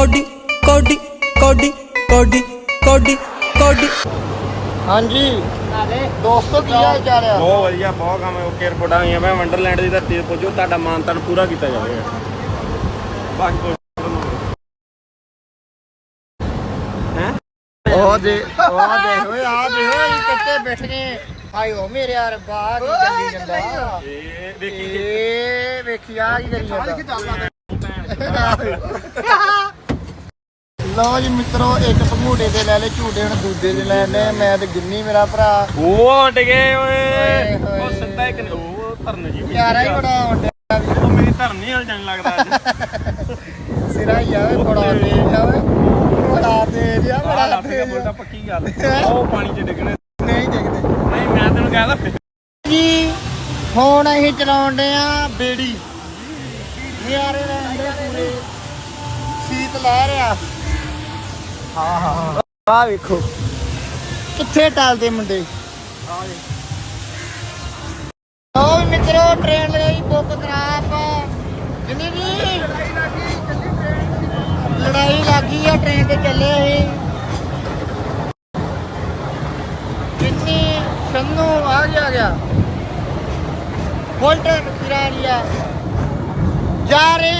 Cody ਕੋਡੀ ਕੋਡੀ ਕੋਡੀ ਕੋਡੀ ਕੋਡੀ। ਹਾਂਜੀ। ਦੋਸਤੋ ਕੀ ਹਾਲ ਚਾਲ ਆ? ਬਹੁਤ ਵਧੀਆ ਬਹੁਤ ਕੰਮ ਓਕੇ ਰਿਪੋਰਟਾਂ ਆਈਆਂ ਮੈਂ ਵੰਡਰਲੈਂਡ ਦੀ ਧਰਤੀ ਤੇ ਪੁੱਜੋ ਤੁਹਾਡਾ ਮਾਨਤਾਨ ਪੂਰਾ ਕੀਤਾ ਜਾਵੇਗਾ ਬਾਕੀ ਹੈ ਉਹ ਦੇ ਉਹ ਦੇ ਓਏ ਆ ਦੇ ਓਏ ਕਿੱਥੇ ਬੈਠ ਗਏ ਹਾਏ ਓ ਮੇਰੇ ਯਾਰ ਬਾਹਰ ਕੀ ਚੱਲੀ ਜਾਂਦਾ? ਇਹ ਦੇਖੀ ਇਹ ਵੇਖੀ ਆ ਕੀ ਕਰੀ ਜਾਂਦਾ? ਲਓ ਜੀ ਮਿੱਤਰੋ ਇੱਕ ਭੰਗੂੜੇ ਦੇ ਲੈ ਲੈ ਝੂਟੇ ਹੁਣ ਦੂਜੇ ਦੇ ਲੈ ਲੈ ਮੈਂ ਤੇ ਗਿੰਨੀ ਮੇਰਾ ਭਰਾ। ਉਹ ਉੱਡ ਗਏ ਓਏ। ਉਹ ਸਿੱਧਾ ਇੱਕ ਨੇ- ਉਹ ਧਰਨ ਜੀ ਯਾਰਾ ਹੀ ਬੜਾ ਹੁੰਦਾ ਉਹ ਮੇਰੀ ਧਰਨੀ ਵਾਲ ਜਾਣ ਲੱਗਦਾ ਅੱਜ। ਸਿਰਾ ਹੀ ਆ ਓਏ ਬੜਾ ਤੇਜ਼ ਆ ਓਏ। ਬੜਾ ਤੇਜ਼ ਆ ਬੜਾ ਬੜਾ ਲੱਗ ਗਿਆ ਤੇਜ਼ ਬੋਲਦਾ ਆ। ਪੱਕੀ ਗੱਲ। ਉਹ ਪਾਣੀ 'ਚ ਡਿੱਗਣੇ। ਨਹੀਂ ਦੇਖਦੇ ਨਹੀਂ ਮੈਂ ਤੈਨੂੰ ਕਹਿਦਾ ਜੀ ਹੁਣ ਅਸੀਂ ਚਲਾਉਂਦੇ ਆ ਬੇੜੀ। ਨਿਆਰੇ ਰਹਿੰਦੇ ਪੂਰੇ। ਸੀਤ ਲੈ ਰਿਆ ਹਾਂ ਹਾਂ ਆ ਵੇਖੋ। ਕਿੱਥੇ ਟਲਦੇ ਮੁੰਡੇ? ਓ ਮਿੱਤਰੋ ਟ੍ਰੇਨ ਲਈ ਬੁੱਕ ਕਰਾ ਜਿੰਨੀ ਵੀ ਲੜਾਈ ਲੱਗੀ ਆ ਟ੍ਰੇਨ ਤੇ ਚੱਲੇ ਅਸੀਂ ਕਿੰਨੀ ਸੰਨੂ ਆ ਗਿਆ ਆ ਗਿਆ ਬੋਲਟਨ ਫਿਰਾ ਜਾ ਰਹੇ